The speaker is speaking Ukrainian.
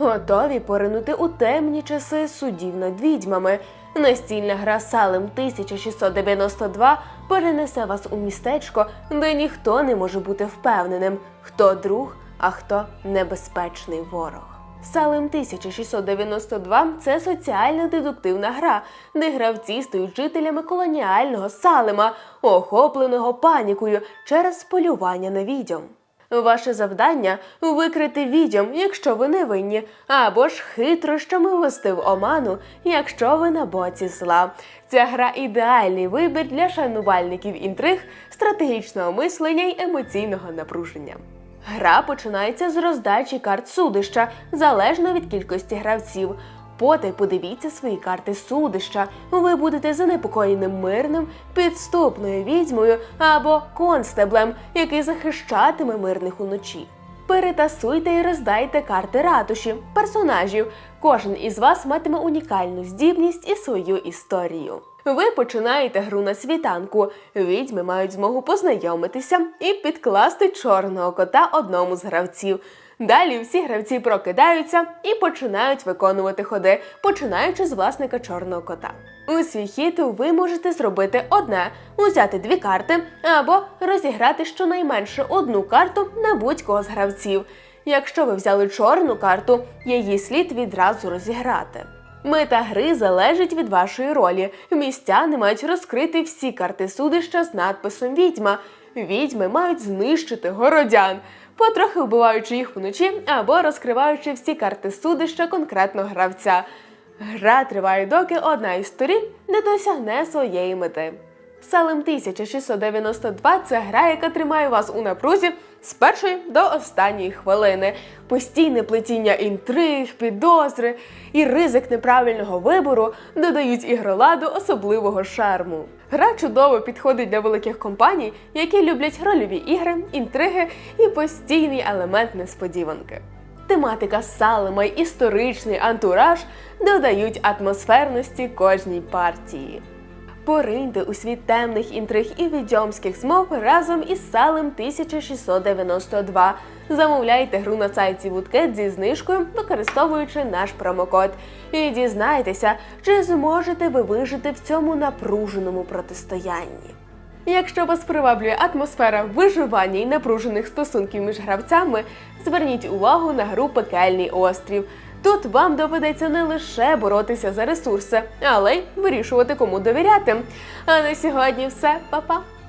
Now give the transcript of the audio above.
Готові поринути у темні часи судів над відьмами. Настільна гра Салем 1692 перенесе вас у містечко, де ніхто не може бути впевненим, хто друг, а хто небезпечний ворог. Салем 1692 це соціальна дедуктивна гра, де гравці стають жителями колоніального Салема, охопленого панікою через полювання на відьом. Ваше завдання викрити відьом, якщо ви не винні, або ж хитрощами ввести в оману, якщо ви на боці зла. Ця гра ідеальний вибір для шанувальників інтриг, стратегічного мислення й емоційного напруження. Гра починається з роздачі карт судища залежно від кількості гравців. Потай подивіться свої карти судища. Ви будете занепокоєним мирним, підступною відьмою або констеблем, який захищатиме мирних уночі. Перетасуйте і роздайте карти ратуші, персонажів. Кожен із вас матиме унікальну здібність і свою історію. Ви починаєте гру на світанку. Відьми мають змогу познайомитися і підкласти чорного кота одному з гравців. Далі всі гравці прокидаються і починають виконувати ходи, починаючи з власника чорного кота. У свій хід ви можете зробити одне, узяти дві карти або розіграти щонайменше одну карту на будь-кого з гравців. Якщо ви взяли чорну карту, її слід відразу розіграти. Мета гри залежить від вашої ролі. Містяни мають розкрити всі карти судища з надписом Відьма. Відьми мають знищити городян, потрохи вбиваючи їх вночі або розкриваючи всі карти судища конкретного гравця. Гра триває, доки одна із сторін не досягне своєї мети. Салем 1692 це гра, яка тримає вас у напрузі з першої до останньої хвилини. Постійне плетіння інтриг, підозри і ризик неправильного вибору додають ігроладу особливого шарму. Гра чудово підходить для великих компаній, які люблять рольові ігри, інтриги і постійний елемент несподіванки. Тематика салема й історичний антураж додають атмосферності кожній партії. Пориньте у світ темних інтриг і відьомських змов разом із салем 1692. Замовляйте гру на сайті Woodcat зі знижкою, використовуючи наш промокод. І дізнайтеся, чи зможете ви вижити в цьому напруженому протистоянні. Якщо вас приваблює атмосфера виживання і напружених стосунків між гравцями, зверніть увагу на гру Пекельний острів. Тут вам доведеться не лише боротися за ресурси, але й вирішувати, кому довіряти. А на сьогодні все, Па-па!